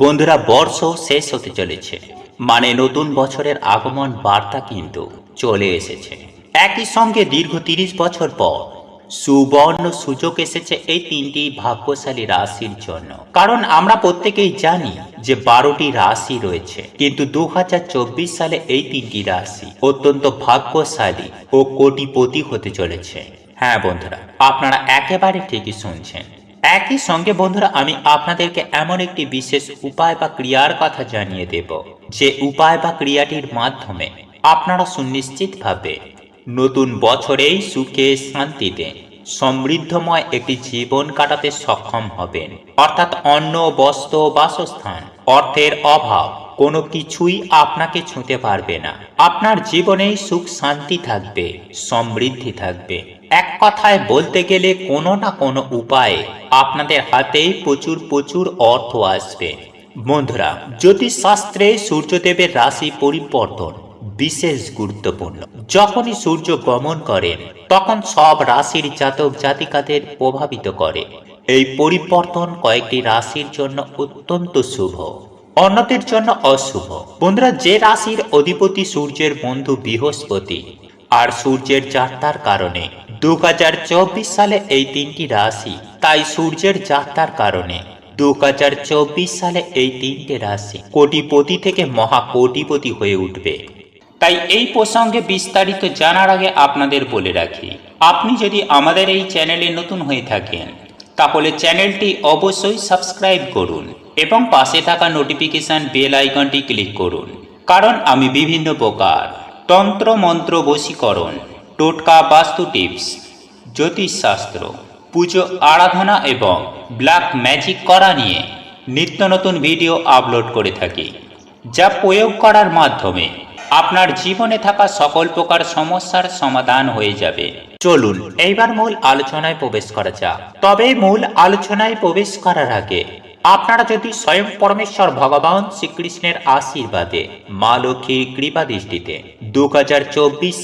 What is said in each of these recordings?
বন্ধুরা, বর্ষ শেষ হতে চলেছে। মানে নতুন বছরের আগমন বার্তা কিন্তু চলে এসেছে। একই সঙ্গে দীর্ঘ তিরিশ বছর পর সুবর্ণ সুযোগ এসেছে এই তিনটি ভাগ্যশালী রাশির জন্য। কারণ আমরা প্রত্যেকেই জানি যে বারোটি রাশি রয়েছে, কিন্তু দু হাজার চব্বিশ সালে এই তিনটি রাশি অত্যন্ত ভাগ্যশালী ও কোটিপতি হতে চলেছে। হ্যাঁ বন্ধুরা, আপনারা একেবারে ঠিকই শুনছেন। একই সঙ্গে বন্ধুরা, আমি আপনাদেরকে এমন একটি বিশেষ উপায় বা ক্রিয়ার কথা জানিয়ে দেব। যে উপায় বা ক্রিয়াটির মাধ্যমে আপনারা সুনিশ্চিতভাবে নতুন বছরেই সুখে শান্তিতে সমৃদ্ধময় একটি জীবন কাটাতে সক্ষম হবেন। অর্থাৎ অন্ন, বস্ত্র, বাসস্থান, অর্থের অভাব, কোনো কিছুই আপনাকে ছুঁতে পারবে না। আপনার জীবনেই সুখ, শান্তি থাকবে, সমৃদ্ধি থাকবে। এক কথায় বলতে গেলে কোনো না কোনো উপায়ে আপনাদের হাতেই প্রচুর প্রচুর অর্থ আসবে। বন্ধুরা জ্যোতিষ শাস্ত্রে সূর্যদেবের রাশি পরিবর্তন বিশেষ গুরুত্বপূর্ণ। যখনই সূর্য গমন করেন, তখন সব রাশির জাতক জাতিকাদের প্রভাবিত করে। এই পরিবর্তন কয়েকটি রাশির জন্য অত্যন্ত শুভ, অন্যদের জন্য অশুভ। বন্ধুরা, যে রাশির অধিপতি সূর্যের বন্ধু বৃহস্পতি আর সূর্যের যাত্রার কারণে দু হাজার চব্বিশ সালে এই তিনটি রাশি, তাই সূর্যের যাত্রার কারণে। দু হাজার চব্বিশ সালে এই তিনটে রাশি কোটিপতি থেকে মহা কোটিপতি হয়ে উঠবে। তাই এই প্রসঙ্গে বিস্তারিত জানার আগে আপনাদের বলে রাখি, আপনি যদি আমাদের এই চ্যানেলে নতুন হয়ে থাকেন, তাহলে চ্যানেলটি অবশ্যই সাবস্ক্রাইব করুন এবং পাশে থাকা নোটিফিকেশন বেল আইকনটি ক্লিক করুন, কারণ আমি বিভিন্ন প্রকার তন্ত্র মন্ত্র বশীকরণ টোটকা বাস্তু টিপস, জ্যোতিষশাস্ত্র, পুজো আরাধনা এবং ব্ল্যাক ম্যাজিক করা নিয়ে নিত্য নতুন ভিডিও আপলোড করে থাকি, যা প্রয়োগ করার মাধ্যমে আপনার জীবনে থাকা সকল প্রকার সমস্যার সমাধান হয়ে যাবে। চলুন, এইবার মূল আলোচনায় প্রবেশ করা যাক। তবে মূল আলোচনায় প্রবেশ করার আগে আপনারা যদি স্বয়ং পরমেশ্বর ভগবান শ্রীকৃষ্ণের আশীর্বাদে মা লক্ষ্মীর কৃপা দৃষ্টিতে দু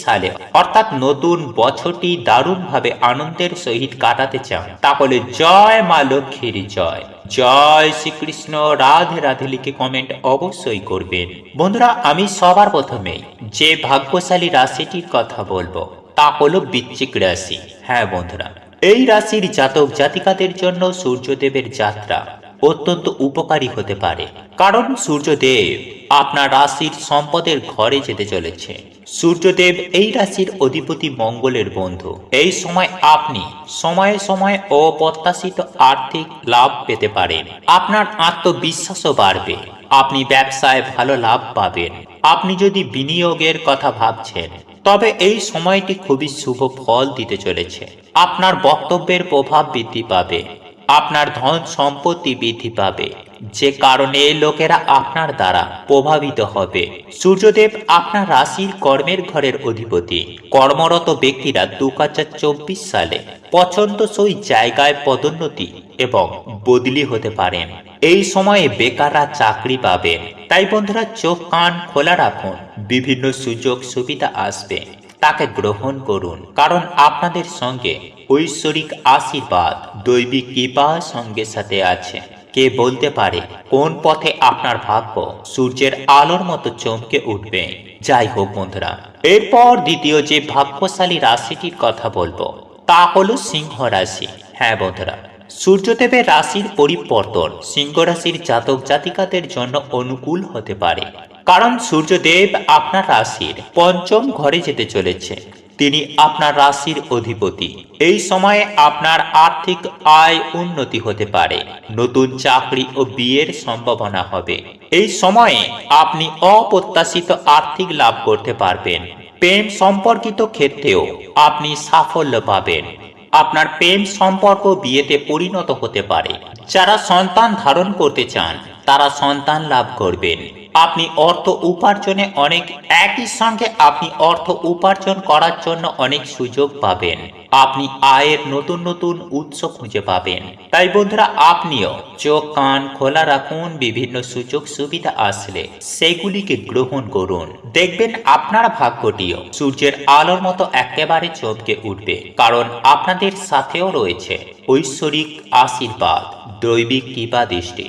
সালে অর্থাৎ নতুন বছরটি দারুণভাবে আনন্দের সহিত কাটাতে চান, তাহলে জয় মা লক্ষ্মীর জয়। জয় শ্রীকৃষ্ণ। রাধে রাধে লিখে কমেন্ট অবশ্যই করবেন। বন্ধুরা, আমি সবার প্রথমে যে ভাগ্যশালী রাশিটির কথা বলব, তা হলো বৃশ্চিক রাশি। হ্যাঁ বন্ধুরা, এই রাশির জাতক জাতিকাদের জন্য সূর্যদেবের যাত্রা অত্যন্ত উপকারী হতে পারে। কারণ সূর্যদেব আপনার রাশির সম্পদের ঘরে যেতে চলেছে। সূর্যদেব এই রাশির অধিপতি মঙ্গলের বন্ধু। এই সময় আপনি সময়ে সময়ে অপ্রত্যাশিত আর্থিক লাভ পেতে পারেন। আপনার আত্মবিশ্বাসও বাড়বে। আপনি ব্যবসায় ভালো লাভ পাবেন। আপনি যদি বিনিয়োগের কথা ভাবছেন, তবে এই সময়টি খুবই শুভ ফল দিতে চলেছে। আপনার বক্তব্যের প্রভাব বৃদ্ধি পাবে। আপনার ধন সম্পত্তি বৃদ্ধি পাবে। যে কারণে লোকেরা আপনার দ্বারা প্রভাবিত হবে। সূর্যদেব আপনার রাশির কর্মের ঘরের অধিপতি। কর্মরত ব্যক্তিরা দু চব্বিশ সালে পছন্দসই জায়গায় পদোন্নতি এবং বদলি হতে পারেন। এই সময়ে বেকাররা চাকরি পাবেন। তাই বন্ধুরা চোখ কান খোলা রাখুন। বিভিন্ন সুযোগ সুবিধা আসবে। তাকে গ্রহণ করুন, কারণ আপনাদের সঙ্গে ঐশ্বরিক আশীর্বাদ, দৈবিক কৃপা সঙ্গে সাথে আছে। কে বলতে পারে, কোন পথে আপনার ভাগ্য সূর্যের আলোর মতো চমকে উঠবে? যাই হোক বন্ধুরা, এরপর দ্বিতীয় যে ভাগ্যশালী রাশিটির কথা বলব, তা হলো সিংহ রাশি। হ্যাঁ বন্ধুরা সূর্যদেবের রাশির পরিবর্তন সিংহ রাশির জাতক জাতিকাদের জন্য অনুকূল হতে পারে। কারণ সূর্যদেব আপনার রাশির পঞ্চম ঘরে যেতে চলেছে তিনি আপনার রাশির অধিপতি। এই সময়ে আপনার আর্থিক আয় উন্নতি হতে পারে। নতুন চাকরি ও বিয়ের সম্ভাবনা হবে। এই সময়ে আপনি অপ্রত্যাশিত আর্থিক লাভ করতে পারবেন। প্রেম সম্পর্কিত ক্ষেত্রেও আপনি সাফল্য পাবেন। আপনার প্রেম সম্পর্ক বিয়েতে পরিণত হতে পারে। যারা সন্তান ধারণ করতে চান, তারা সন্তান লাভ করবেন। আপনি অর্থ উপার্জনে অনেক, একই সঙ্গে আপনি অর্থ উপার্জন করার জন্য অনেক সুযোগ পাবেন। আপনি আয়ের নতুন নতুন উৎস খুঁজে পাবেন। তাই বন্ধুরা, আপনিও চোখ, কান খোলা রাখুন, বিভিন্ন সুযোগ সুবিধা আসলে সেগুলিকে গ্রহণ করুন। দেখবেন আপনার ভাগ্যটিও সূর্যের আলোর মতো একেবারে চমকে উঠবে। কারণ আপনাদের সাথেও রয়েছে ঐশ্বরিক আশীর্বাদ, দৈবিক কৃপা দৃষ্টি।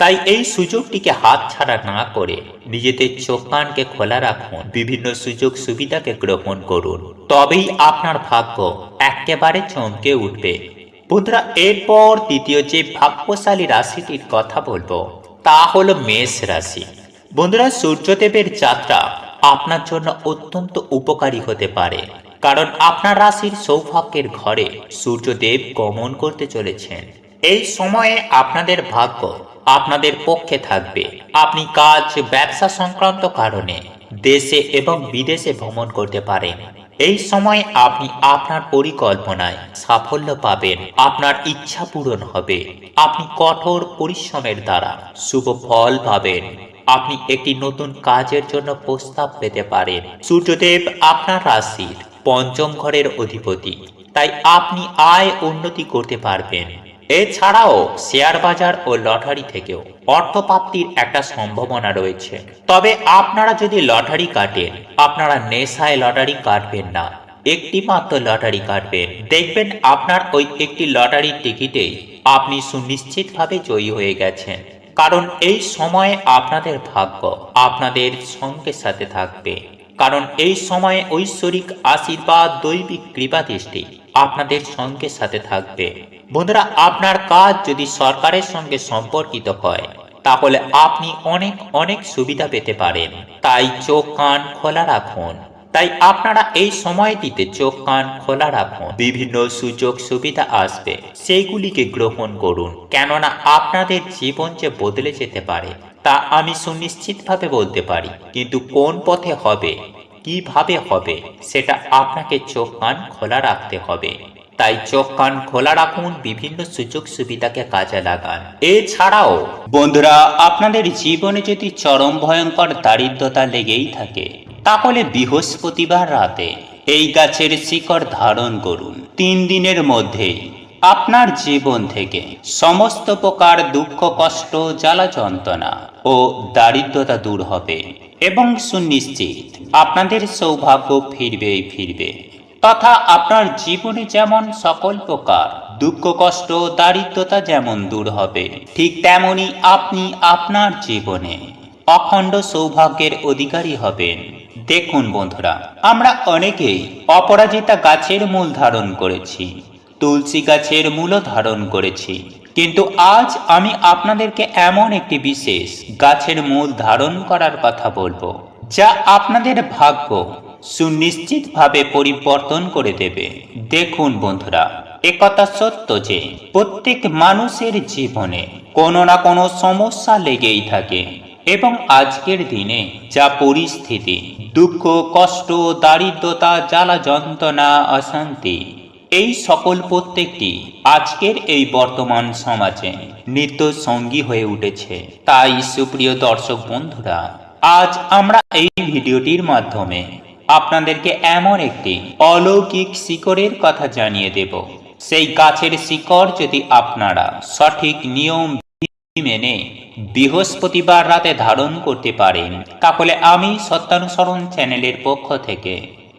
তাই এই সুযোগটিকে হাতছাড়া না করে নিজেদের চোখ কানকে খোলা রাখুন, বিভিন্ন সুযোগ সুবিধাকে গ্রহণ করুন। তবেই আপনার ভাগ্য একেবারে চমকে উঠবে। বন্ধুরা, এরপর দ্বিতীয় যে ভাগ্যশালী রাশিটির কথা বলব, তা হলো মেষ রাশি। বন্ধুরা, সূর্যদেবের যাত্রা আপনার জন্য অত্যন্ত উপকারী হতে পারে, কারণ আপনার রাশির সৌভাগ্যের ঘরে সূর্যদেব গমন করতে চলেছেন। এই সময়ে আপনাদের ভাগ্য আপনাদের পক্ষে থাকবে। আপনি কাজ, ব্যবসা সংক্রান্ত কারণে দেশে এবং বিদেশে ভ্রমণ করতে পারেন। এই সময় আপনি আপনার পরিকল্পনায় সাফল্য পাবেন। আপনার ইচ্ছা পূরণ হবে। আপনি কঠোর পরিশ্রমের দ্বারা শুভ ফল পাবেন। আপনি একটি নতুন কাজের জন্য প্রস্তাব পেতে পারেন। সূর্যদেব আপনার রাশির পঞ্চম ঘরের অধিপতি, তাই আপনি আয় উন্নতি করতে পারবেন। এছাড়াও শেয়ার বাজার ও লটারি থেকেও অর্থপ্রাপ্তির একটা সম্ভাবনা রয়েছে। তবে আপনারা যদি লটারি কাটেন, আপনারা নেশায় লটারি কাটবেন না। একটি মাত্র লটারি কাটবেন। দেখবেন আপনার ওই একটি লটারির টিকিটেই আপনি সুনিশ্চিতভাবে জয়ী হয়ে গেছেন। কারণ এই সময়ে আপনাদের ভাগ্য আপনাদের সঙ্গে সাথে থাকবে। কারণ এই সময়ে ঐশ্বরিক আশীর্বাদ, দৈবিক কৃপা দৃষ্টি আপনাদের সঙ্গে সাথে থাকবে। বন্ধুরা, আপনার কাজ যদি সরকারের সঙ্গে সম্পর্কিত হয়, তাহলে আপনি অনেক অনেক সুবিধা পেতে পারেন। তাই চোখ, কান খোলা রাখুন। তাই আপনারা এই সময়টিতে চোখ, কান খোলা রাখুন। বিভিন্ন সুযোগ, সুবিধা আসবে, সেইগুলিকে গ্রহণ করুন। কেননা আপনাদের জীবন যে বদলে যেতে পারে, তা আমি সুনিশ্চিতভাবে বলতে পারি। কিন্তু কোন পথে হবে কীভাবে হবে, সেটা আপনাকে চোখ কান খোলা রাখতে হবে। তাই চোখ কান খোলা রাখুন, বিভিন্ন সুযোগ সুবিধাকে কাজে লাগান। এছাড়াও, বন্ধুরা, আপনাদের জীবনে যদি চরম ভয়ঙ্কর দারিদ্রতা লেগেই থাকে, তাহলে বৃহস্পতিবার রাতে এই গাছের শিকড় ধারণ করুন। তিন দিনের মধ্যেই আপনার জীবন থেকে সমস্ত প্রকার দুঃখ, কষ্ট, জ্বালা যন্ত্রণা ও দারিদ্রতা দূর হবে। এবং সুনিশ্চিত, আপনাদের সৌভাগ্য ফিরবেই ফিরবে। তথা আপনার জীবনে যেমন সকল প্রকার দুঃখ, কষ্ট, দারিদ্রতা যেমন দূর হবে, ঠিক তেমনি আপনি আপনার জীবনে অখণ্ড সৌভাগ্যের অধিকারী হবেন। দেখুন বন্ধুরা, আমরা অনেকেই অপরাজিতা গাছের মূল ধারণ করেছি, তুলসী গাছের মূলও ধারণ করেছি কিন্তু আজ আমি আপনাদেরকে এমন একটি বিশেষ গাছের মূল ধারণ করার কথা বলব, যা আপনাদের ভাগ্য সুনিশ্চিতভাবে পরিবর্তন করে দেবে। দেখুন বন্ধুরা একথা সত্য যে প্রত্যেক মানুষের জীবনে কোনো না কোনো সমস্যা লেগেই থাকে এবং আজকের দিনে যা পরিস্থিতি, দুঃখ, কষ্ট, দারিদ্রতা, জ্বালা, যন্ত্রণা, অশান্তি এই সকল প্রত্যেকটি আজকের এই বর্তমান সমাজে নিত্য সঙ্গী হয়ে উঠেছে। তাই সুপ্রিয় দর্শক বন্ধুরা, আজ আমরা এই ভিডিওটির মাধ্যমে আপনাদেরকে এমন একটি অলৌকিক শিকড়ের কথা জানিয়ে দেব। সেই গাছের শিকড় যদি আপনারা সঠিক নিয়ম মেনে বৃহস্পতিবার রাতে ধারণ করতে পারেন, তাহলে আমি সত্যানুসরণ চ্যানেলের পক্ষ থেকে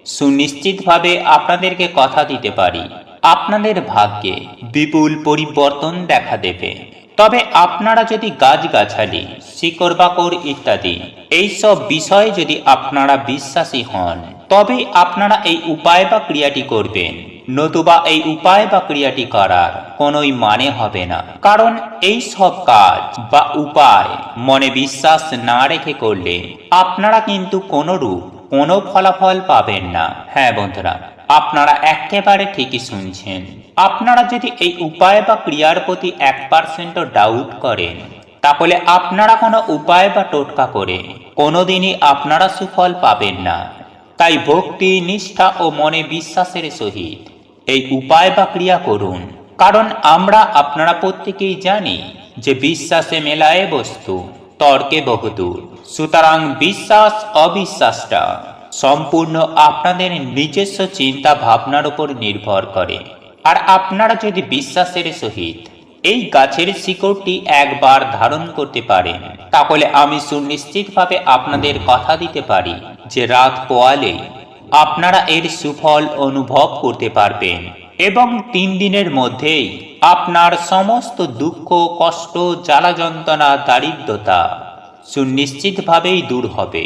সুনিশ্চিতভাবে আপনাদেরকে কথা দিতে পারি। আপনাদের ভাগ্যে বিপুল পরিবর্তন দেখা দেবে। তবে আপনারা যদি গাছগাছালি শিকড় বাকড় ইত্যাদি এইসব বিষয়ে যদি আপনারা বিশ্বাসী হন, তবে আপনারা এই উপায় বা ক্রিয়াটি করবেন। নতুবা এই উপায় বা ক্রিয়াটি করার কোনোই মানে হবে না। কারণ এই সব কাজ বা উপায় মনে বিশ্বাস না রেখে করলে আপনারা কিন্তু কোনো রূপ কোনো ফলাফল পাবেন না। হ্যাঁ বন্ধুরা, আপনারা একেবারে ঠিকই শুনছেন। আপনারা যদি এই উপায় বা ক্রিয়ার প্রতি এক পার্সেন্টও ডাউট করেন, তাহলে আপনারা কোনো উপায় বা টোটকা করে কোনোদিনই আপনারা সুফল পাবেন না। তাই ভক্তি, নিষ্ঠা ও মনে বিশ্বাসের সহিত এই উপায় বা ক্রিয়া করুন। কারণ আমরা আপনারা প্রত্যেকেই জানি যে বিশ্বাসে মেলায় বস্তু, তর্কে বহুদূর। সুতরাং বিশ্বাস, অবিশ্বাসটা সম্পূর্ণ আপনাদের নিজস্ব চিন্তা ভাবনার উপর নির্ভর করে। আর আপনারা যদি বিশ্বাসের সহিত এই গাছের শিকড়টি একবার ধারণ করতে পারেন, তাহলে আমি সুনিশ্চিতভাবে আপনাদের কথা দিতে পারি যে রাত পোয়ালেই আপনারা এর সুফল অনুভব করতে পারবেন এবং তিন দিনের মধ্যেই আপনার সমস্ত দুঃখ, কষ্ট জ্বালা যন্ত্রণা দারিদ্রতা সুনিশ্চিতভাবেই দূর হবে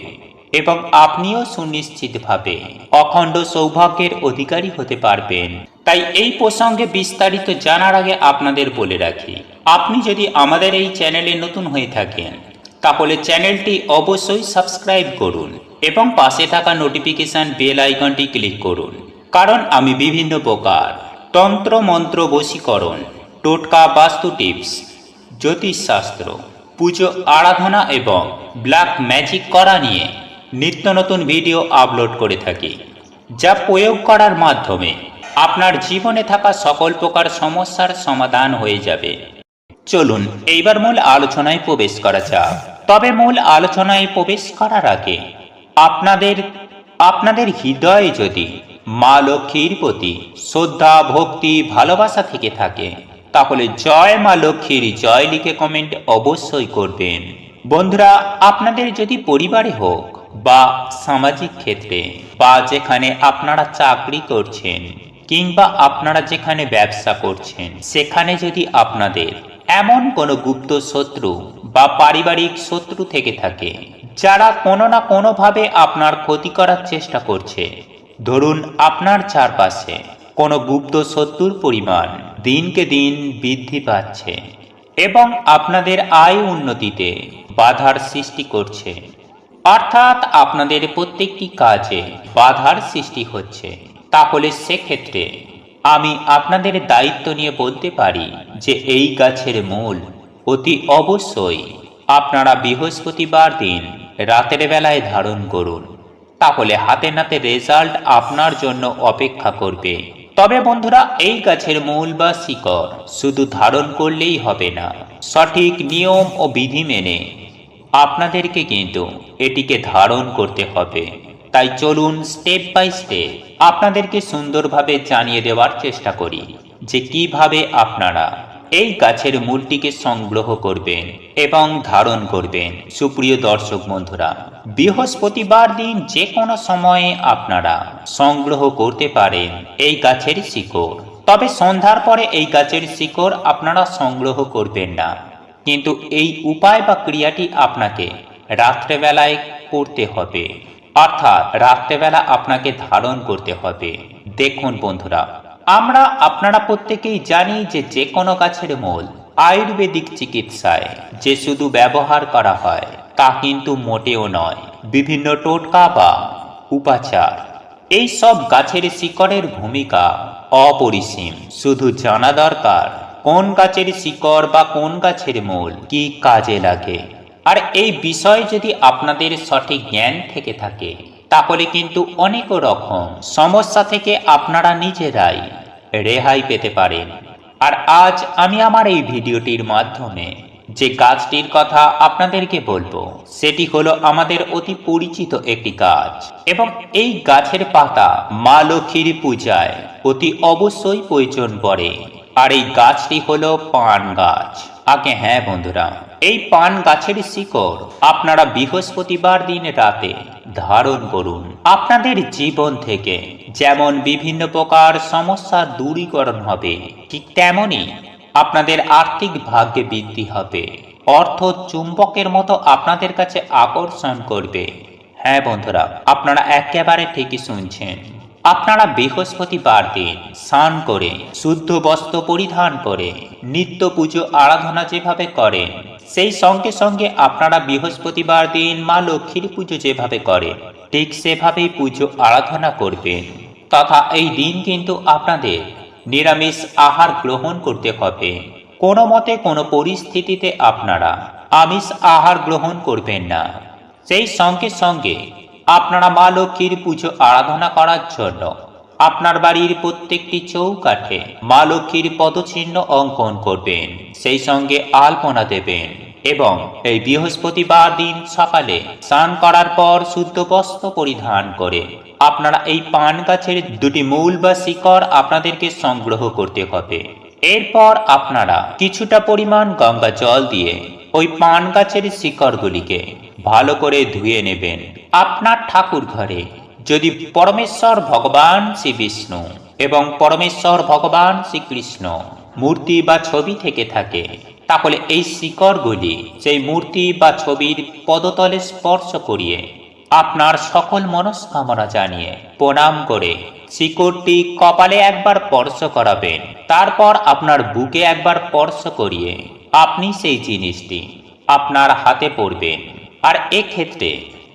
এবং আপনিও সুনিশ্চিতভাবে অখণ্ড সৌভাগ্যের অধিকারী হতে পারবেন। তাই এই প্রসঙ্গে বিস্তারিত জানার আগে আপনাদের বলে রাখি, আপনি যদি আমাদের এই চ্যানেলে নতুন হয়ে থাকেন, তাহলে চ্যানেলটি অবশ্যই সাবস্ক্রাইব করুন এবং পাশে থাকা নোটিফিকেশন বেল আইকনটি ক্লিক করুন, কারণ আমি বিভিন্ন প্রকার তন্ত্র মন্ত্র বশীকরণ, টোটকা বাস্তু টিপস, জ্যোতিষশাস্ত্র পুজো, আরাধনা এবং ব্ল্যাক ম্যাজিক করা নিয়ে নিত্য নতুন ভিডিও আপলোড করে থাকি, যা প্রয়োগ করার মাধ্যমে আপনার জীবনে থাকা সকল প্রকার সমস্যার সমাধান হয়ে যাবে। চলুন, এইবার মূল আলোচনায় প্রবেশ করা যাক। তবে মূল আলোচনায় প্রবেশ করার আগে আপনাদের আপনাদের হৃদয়ে যদি মা লক্ষ্মীর প্রতি শ্রদ্ধা, ভক্তি, ভালোবাসা থেকে থাকে তাহলে জয় মা লক্ষ্মীর জয় লিখে কমেন্ট অবশ্যই করবেন। বন্ধুরা, আপনাদের যদি পরিবারে হোক বা সামাজিক ক্ষেত্রে বা যেখানে আপনারা চাকরি করছেন কিংবা আপনারা যেখানে ব্যবসা করছেন, সেখানে যদি আপনাদের এমন কোনো গুপ্ত শত্রু বা পারিবারিক শত্রু থেকে থাকে, যারা কোনো না কোনোভাবে আপনার ক্ষতি করার চেষ্টা করছে, ধরুন আপনার চারপাশে কোনো গুপ্ত শত্রুর পরিমাণ দিনকে দিন বৃদ্ধি পাচ্ছে এবং আপনাদের আয় উন্নতিতে বাধার সৃষ্টি করছে। অর্থাৎ আপনাদের প্রত্যেকটি কাজে বাধার সৃষ্টি হচ্ছে। তাহলে সেক্ষেত্রে আমি আপনাদের দায়িত্ব নিয়ে বলতে পারি যে এই গাছের মূল অতি অবশ্যই আপনারা বৃহস্পতিবার দিন রাতের বেলায় ধারণ করুন। তাহলে হাতে নাতে রেজাল্ট আপনার জন্য অপেক্ষা করবে। তবে বন্ধুরা, এই গাছের মূল বা শিকড় শুধু ধারণ করলেই হবে না, সঠিক নিয়ম ও বিধি মেনে। আপনাদেরকে কিন্তু এটিকে ধারণ করতে হবে। তাই চলুন স্টেপ বাই স্টেপ আপনাদেরকে সুন্দরভাবে জানিয়ে দেওয়ার চেষ্টা করি যে কীভাবে আপনারা এই গাছের মূলটিকে সংগ্রহ করবেন এবং ধারণ করবেন। সুপ্রিয় দর্শক বন্ধুরা, বৃহস্পতিবার দিন যে কোনো সময়ে আপনারা সংগ্রহ করতে পারেন এই গাছের শিকড়। তবে সন্ধ্যার পরে এই গাছের শিকড় আপনারা সংগ্রহ করবেন না। কিন্তু এই উপায় বা ক্রিয়াটি আপনাকে রাত্রেবেলায় করতে হবে। অর্থাৎ রাত্রেবেলা আপনাকে ধারণ করতে হবে। দেখুন বন্ধুরা আমরা আপনারা প্রত্যেকেই জানি যে যে কোনো গাছের মূল আয়ুর্বেদিক চিকিৎসায় যে শুধু ব্যবহার করা হয়, তা কিন্তু মোটেও নয়। বিভিন্ন টোটকা বা উপাচার। এই সব গাছের শিকড়ের ভূমিকা অপরিসীম। শুধু জানা দরকার, কোন গাছের শিকড় বা কোন গাছের মূল কি কাজে লাগে? আর এই বিষয়ে যদি আপনাদের সঠিক জ্ঞান থেকে থাকে তাহলে কিন্তু অনেক রকম। সমস্যা থেকে আপনারা নিজেরাই রেহাই পেতে পারেন। আর আজ আমি আমার এই ভিডিওটির মাধ্যমে যে গাছটির কথা আপনাদেরকে বলব, সেটি হলো আমাদের অতি পরিচিত একটি গাছ এবং এই গাছের পাতা মা লক্ষ্মীর পূজায় অতি অবশ্যই প্রয়োজন পড়ে। আর এই গাছটি হলো পান গাছ। আগে হ্যাঁ বন্ধুরা এই পান গাছের শিকড় আপনারা বৃহস্পতিবার দিন রাতে ধারণ করুন। আপনাদের জীবন থেকে যেমন বিভিন্ন প্রকার সমস্যার দূরীকরণ হবে, ঠিক তেমনই আপনাদের আর্থিক ভাগ্যে বৃদ্ধি হবে। অর্থ চুম্বকের মতো আপনাদের কাছে আকর্ষণ করবে। হ্যাঁ বন্ধুরা, আপনারা একেবারে ঠিকই শুনছেন। আপনারা বৃহস্পতিবার দিন স্নান করে, শুদ্ধ বস্ত্র পরিধান করে, নিত্য পুজো আরাধনা যেভাবে করেন, সেই সঙ্গে সঙ্গে আপনারা বৃহস্পতিবার দিন মা লক্ষ্মীর পুজো যেভাবে করেন, ঠিক সেভাবেই পুজো আরাধনা করবেন। তথা এই দিন কিন্তু আপনাদের নিরামিষ আহার গ্রহণ করতে হবে। কোনো মতে কোনো পরিস্থিতিতে আপনারা আমিষ আহার গ্রহণ করবেন না। সেই সঙ্গে সঙ্গে আপনারা মা লক্ষ্মীর পুজো আরাধনা করার জন্য আপনার বাড়ির প্রত্যেকটি চৌকাঠে মা লক্ষ্মীর পদচিহ্ন অঙ্কন করবেন, সেই সঙ্গে আলপনা দেবেন এবং এই বৃহস্পতিবার দিন সকালে স্নান করার পর শুদ্ধ বস্ত্র পরিধান করে আপনারা এই পান গাছের দুটি মূল বা শিকড় আপনাদেরকে সংগ্রহ করতে হবে। এরপর আপনারা কিছুটা পরিমাণ গঙ্গা জল দিয়ে ওই পান গাছের শিকড়গুলিকে ভালো করে ধুয়ে নেবেন আপনার ঠাকুর ঘরে। যদি পরমেশ্বর ভগবান শ্রী বিষ্ণু এবং পরমেশ্বর ভগবান শ্রীকৃষ্ণ মূর্তি বা ছবি থেকে থাকে, তাহলে এই শিকড়গুলি সেই মূর্তি বা ছবির পদতলে স্পর্শ করিয়ে আপনার সকল মনস্কামনা জানিয়ে প্রণাম করে শিকড়টি কপালে একবার স্পর্শ করাবেন। তারপর আপনার বুকে একবার স্পর্শ করিয়ে আপনি সেই জিনিসটি আপনার হাতে পড়বেন। আর এক্ষেত্রে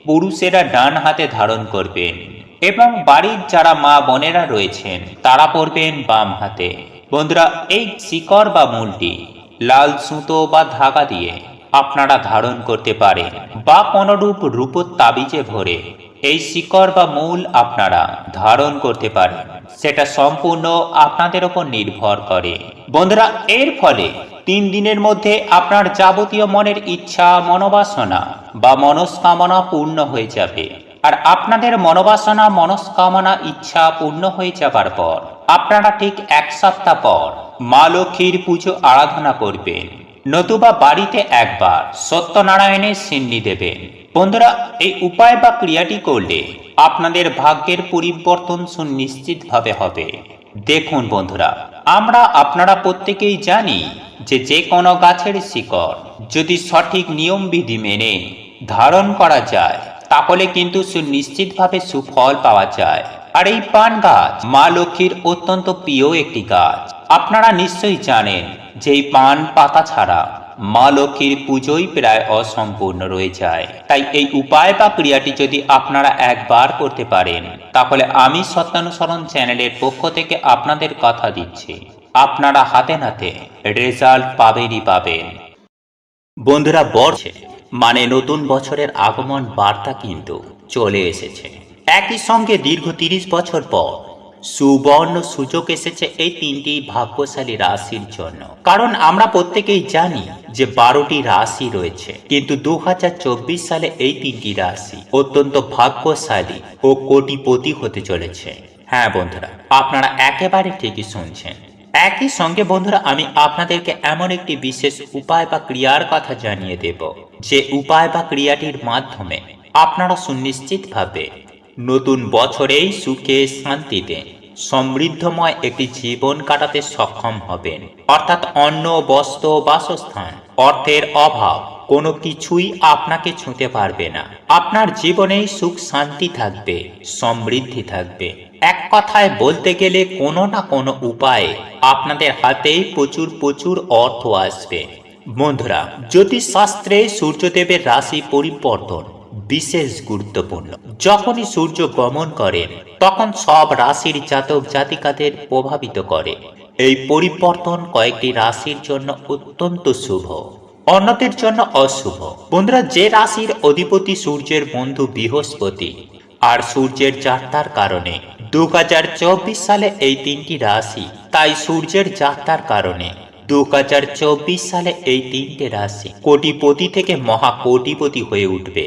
পুরুষেরা ডান হাতে ধারণ করবেন এবং বাড়ির যারা মা বোনেরা রয়েছেন, তারা পড়বেন বাম হাতে। বন্ধুরা, এই শিকড় বা মূলটি লাল সুতো বা ধাগা দিয়ে আপনারা ধারণ করতে পারেন বা কোনরূপ রূপোর তাবিজে ভরে এই শিকড় বা মূল আপনারা ধারণ করতে পারেন। সেটা সম্পূর্ণ আপনাদের উপর নির্ভর করে। বন্ধুরা, এর ফলে তিন দিনের মধ্যে আপনার যাবতীয় মনের ইচ্ছা, মনোবাসনা বা মনস্কামনা পূর্ণ হয়ে যাবে। আর আপনাদের মনোবাসনা, মনস্কামনা, ইচ্ছা পূর্ণ হয়ে যাবার পর, আপনারা ঠিক এক সপ্তাহ পর মা লক্ষ্মীর পুজো আরাধনা করবেন। নতুবা বাড়িতে একবার সত্যনারায়ণের সিন্নি দেবেন। বন্ধুরা, এই উপায় বা ক্রিয়াটি করলে আপনাদের ভাগ্যের পরিবর্তন সুনিশ্চিতভাবে হবে। দেখুন বন্ধুরা আমরা আপনারা প্রত্যেকেই জানি যে যে কোনো গাছের শিকড় যদি সঠিক নিয়মবিধি মেনে ধারণ করা যায়, তাহলে কিন্তু সুনিশ্চিতভাবে সুফল পাওয়া যায়। আর এই পান গাছ মা লক্ষ্মীর অত্যন্ত প্রিয় একটি গাছ। আপনারা নিশ্চয়ই জানেন যে এই পান পাতা ছাড়া মা লক্ষ্মীর পুজোই প্রায় অসম্পূর্ণ রয়ে যায়। তাই এই উপায় বা ক্রিয়াটি যদি আপনারা একবার করতে পারেন, তাহলে আমি সত্যানুসরণ চ্যানেলের পক্ষ থেকে আপনাদের কথা দিচ্ছি। আপনারা হাতে নাতে রেজাল্ট পাবেনই পাবেন। বন্ধুরা, বর্ষে মানে নতুন বছরের আগমন বার্তা কিন্তু চলে এসেছে। একই সঙ্গে দীর্ঘ তিরিশ বছর পর সুবর্ণ সুযোগ এসেছে এই তিনটি ভাগ্যশালী রাশির জন্য। কারণ আমরা প্রত্যেকেই জানি যে বারোটি রাশি রয়েছে, কিন্তু দু হাজার চব্বিশ সালে এই তিনটি রাশি অত্যন্ত ভাগ্যশালী ও কোটিপতি হতে চলেছে। হ্যাঁ বন্ধুরা, আপনারা একেবারে ঠিকই শুনছেন। একই সঙ্গে বন্ধুরা, আমি আপনাদেরকে এমন একটি বিশেষ উপায় বা ক্রিয়ার কথা জানিয়ে দেব, যে উপায় বা ক্রিয়াটির মাধ্যমে আপনারা সুনিশ্চিতভাবে নতুন বছরেই সুখে শান্তিতে, সমৃদ্ধময় একটি জীবন কাটাতে সক্ষম হবেন। অর্থাৎ অন্ন, বস্ত্র, বাসস্থান, অর্থের অভাব, কোনো কিছুই আপনাকে ছুঁতে পারবে না। আপনার জীবনেই সুখ, শান্তি থাকবে, সমৃদ্ধি থাকবে। এক কথায় বলতে গেলে কোনো না কোনো উপায়ে আপনাদের হাতেই প্রচুর প্রচুর অর্থ আসবে। বন্ধুরা, জ্যোতিষশাস্ত্রে সূর্যদেবের রাশি পরিবর্তন। বিশেষ গুরুত্বপূর্ণ। যখনই সূর্য গমন করেন তখন সব রাশির জাতক জাতিকাদের প্রভাবিত করে। এই পরিবর্তন কয়েকটি রাশির জন্য অত্যন্ত শুভ, অন্যদের জন্য অশুভ। বন্ধুরা, যে রাশির অধিপতি সূর্যের বন্ধু বৃহস্পতি, আর সূর্যের যাত্রার কারণে দু হাজার চব্বিশ সালে এই তিনটি রাশি, তাই সূর্যের যাত্রার কারণে দু হাজার চব্বিশ সালে এই তিনটে রাশি কোটিপতি থেকে মহা কোটিপতি হয়ে উঠবে।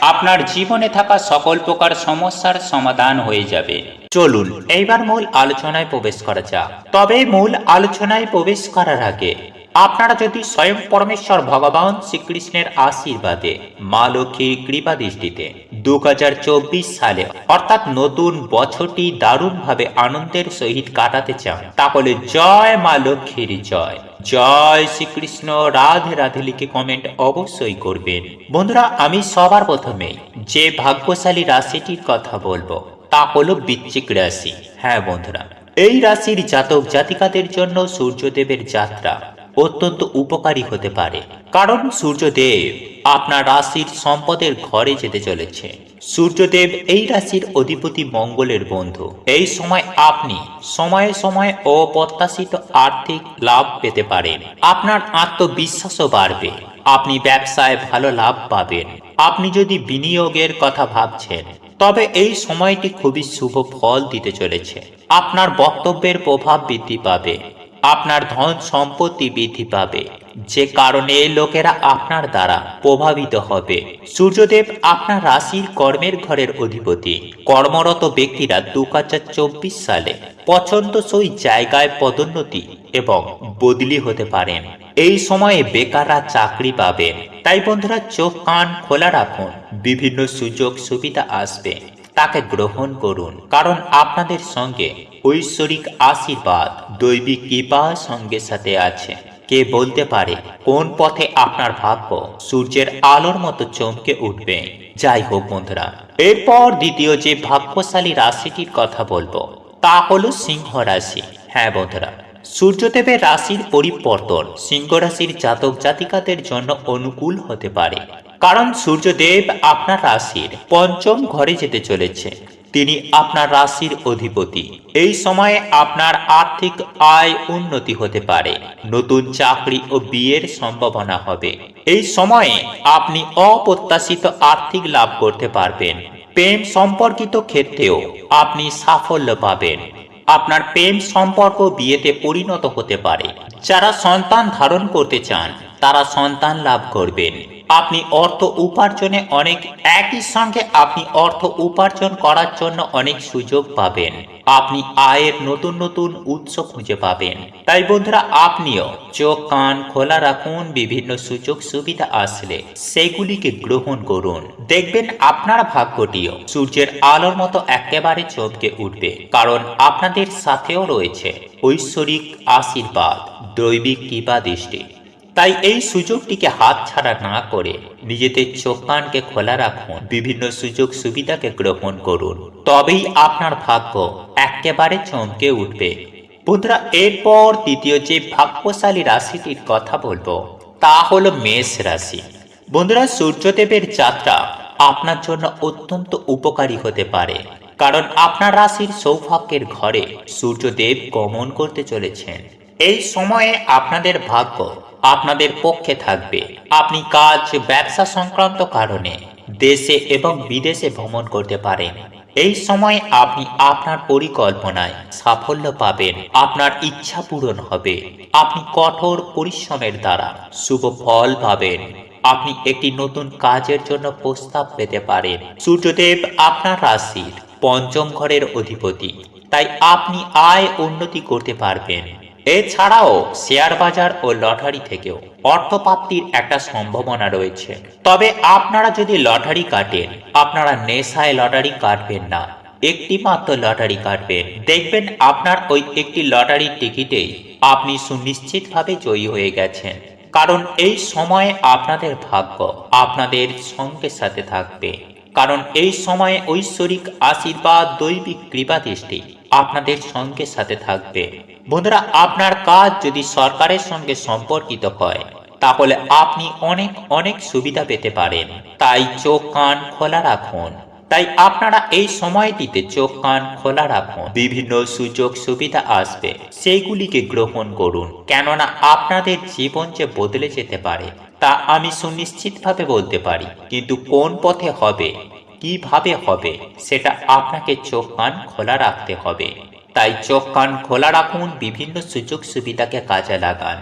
আপনার জীবনে থাকা সকল প্রকার সমস্যার সমাধান হয়ে যাবে। চলুন, এইবার মূল আলোচনায় প্রবেশ করা যাক। তবে মূল আলোচনায় প্রবেশ করার আগে আপনারা যদি স্বয়ং পরমেশ্বর ভগবান শ্রীকৃষ্ণের আশীর্বাদে মা লক্ষ্মীর কৃপা দৃষ্টিতে দু সালে অর্থাৎ নতুন বছরটি দারুণভাবে আনন্দের সহিত কাটাতে চান, তাহলে জয় মা লক্ষ্মীর জয়। জয় শ্রীকৃষ্ণ। রাধে রাধে লিখে কমেন্ট অবশ্যই করবেন। বন্ধুরা, আমি সবার প্রথমে যে ভাগ্যশালী রাশিটির কথা বলব, তা হলো বৃশ্চিক রাশি। হ্যাঁ বন্ধুরা, এই রাশির জাতক জাতিকাদের জন্য সূর্যদেবের যাত্রা অত্যন্ত উপকারী হতে পারে। কারণ সূর্যদেব আপনার রাশির সম্পদের ঘরে যেতে চলেছে। সূর্যদেব এই রাশির অধিপতি মঙ্গলের বন্ধু। এই সময় আপনি সময়ে সময়ে অপ্রত্যাশিত আর্থিক লাভ পেতে পারেন। আপনার আত্মবিশ্বাসও বাড়বে। আপনি ব্যবসায় ভালো লাভ পাবেন। আপনি যদি বিনিয়োগের কথা ভাবছেন, তবে এই সময়টি খুবই শুভ ফল দিতে চলেছে। আপনার বক্তব্যের প্রভাব বৃদ্ধি পাবে। আপনার ধন সম্পত্তি বৃদ্ধি পাবে। যে কারণে লোকেরা আপনার দ্বারা প্রভাবিত হবে। সূর্যদেব আপনার রাশির কর্মের ঘরের অধিপতি। কর্মরত ব্যক্তিরা দু হাজার চব্বিশ সালে পছন্দসই জায়গায় পদোন্নতি এবং বদলি হতে পারেন। এই সময়ে বেকাররা চাকরি পাবেন। তাই বন্ধুরা চোখ কান খোলা রাখুন। বিভিন্ন সুযোগ সুবিধা আসবে। তাকে গ্রহণ করুন। কারণ আপনাদের সঙ্গে ঐশ্বরিক আশীর্বাদ, দৈবিক কৃপা সঙ্গে সাথে আছে। কে বলতে পারে, কোন পথে আপনার ভাগ্য সূর্যের আলোর মতো চমকে উঠবে? যাই হোক বন্ধুরা, এরপর দ্বিতীয় যে ভাগ্যশালী রাশিটির কথা বলব, তা হলো সিংহ রাশি। হ্যাঁ বন্ধুরা, সূর্যদেবের রাশির পরিবর্তন সিংহ রাশির জাতক জাতিকাদের জন্য অনুকূল হতে পারে। কারণ সূর্যদেব আপনার রাশির পঞ্চম ঘরে যেতে চলেছে। তিনি আপনার রাশির অধিপতি। এই সময়ে আপনার আর্থিক আয় উন্নতি হতে পারে। নতুন চাকরি ও বিয়ের সম্ভাবনা হবে। এই সময়ে আপনি অপ্রত্যাশিত আর্থিক লাভ করতে পারবেন। প্রেম সম্পর্কিত ক্ষেত্রেও আপনি সাফল্য পাবেন। আপনার প্রেম সম্পর্ক বিয়েতে পরিণত হতে পারে। যারা সন্তান ধারণ করতে চান, তারা সন্তান লাভ করবেন। আপনি অর্থ উপার্জনে অনেক একই সঙ্গে আপনি অর্থ উপার্জন করার জন্য অনেক সুযোগ পাবেন। আপনি আয়ের নতুন নতুন উৎস খুঁজে পাবেন। তাই বন্ধুরা, আপনিও চোখ, কান খোলা রাখুন, বিভিন্ন সুযোগ সুবিধা আসলে সেগুলিকে গ্রহণ করুন। দেখবেন আপনার ভাগ্যটিও সূর্যের আলোর মতো একেবারে চমকে উঠবে, কারণ আপনাদের সাথেও রয়েছে ঐশ্বরিক আশীর্বাদ, দৈবিক কৃপা দৃষ্টি। তাই এই সুযোগটিকে হাতছাড়া না করে নিজেদের চোখ কানকে খোলা রাখুন, বিভিন্ন সুযোগ সুবিধাকে গ্রহণ করুন। তবেই আপনার ভাগ্য একেবারে চমকে উঠবে। বন্ধুরা এরপর দ্বিতীয় যে ভাগ্যশালী রাশিটির কথা বলব, তা হলো মেষ রাশি। বন্ধুরা, সূর্যদেবের যাত্রা আপনার জন্য অত্যন্ত উপকারী হতে পারে, কারণ আপনার রাশির সৌভাগ্যের ঘরে সূর্যদেব গমন করতে চলেছেন। এই সময়ে আপনাদের ভাগ্য আপনাদের পক্ষে থাকবে। আপনি কাজ, ব্যবসা সংক্রান্ত কারণে দেশে এবং বিদেশে ভ্রমণ করতে পারেন। এই সময় আপনি আপনার পরিকল্পনায় সাফল্য পাবেন। আপনার ইচ্ছা পূরণ হবে। আপনি কঠোর পরিশ্রমের দ্বারা শুভ ফল পাবেন। আপনি একটি নতুন কাজের জন্য প্রস্তাব পেতে পারেন। সূর্যদেব আপনার রাশির পঞ্চম ঘরের অধিপতি। তাই আপনি আয় উন্নতি করতে পারবেন। এছাড়াও শেয়ার বাজার ও লটারি থেকেও অর্থপ্রাপ্তির একটা সম্ভাবনা রয়েছে। তবে আপনারা যদি লটারি কাটেন, আপনারা নেশায় লটারি কাটবেন না। একটি মাত্র লটারি কাটবেন। দেখবেন আপনার ওই একটি লটারির টিকিটেই আপনি সুনিশ্চিতভাবে জয়ী হয়ে গেছেন। কারণ এই সময়ে আপনাদের ভাগ্য আপনাদের সঙ্গে সাথে থাকবে। কারণ এই সময়ে ঐশ্বরিক আশীর্বাদ, দৈবিক কৃপা দৃষ্টি আপনাদের সঙ্গে সাথে থাকবে। বন্ধুরা, আপনার কাজ যদি সরকারের সঙ্গে সম্পর্কিত হয়, তাহলে আপনি অনেক অনেক সুবিধা পেতে পারেন। তাই চোখ, কান খোলা রাখুন। তাই আপনারা এই সময়টিতে চোখ, কান খোলা রাখুন। বিভিন্ন সুযোগ সুবিধা আসবে, সেইগুলিকে গ্রহণ করুন। কেননা আপনাদের জীবন যে বদলে যেতে পারে, তা আমি সুনিশ্চিতভাবে বলতে পারি। কিন্তু কোন পথে হবে, কীভাবে হবে, সেটা আপনাকে চোখ, কান খোলা রাখতে হবে। তাই চোখ কান খোলা রাখুন বিভিন্ন সুযোগ সুবিধাকে কাজে লাগান।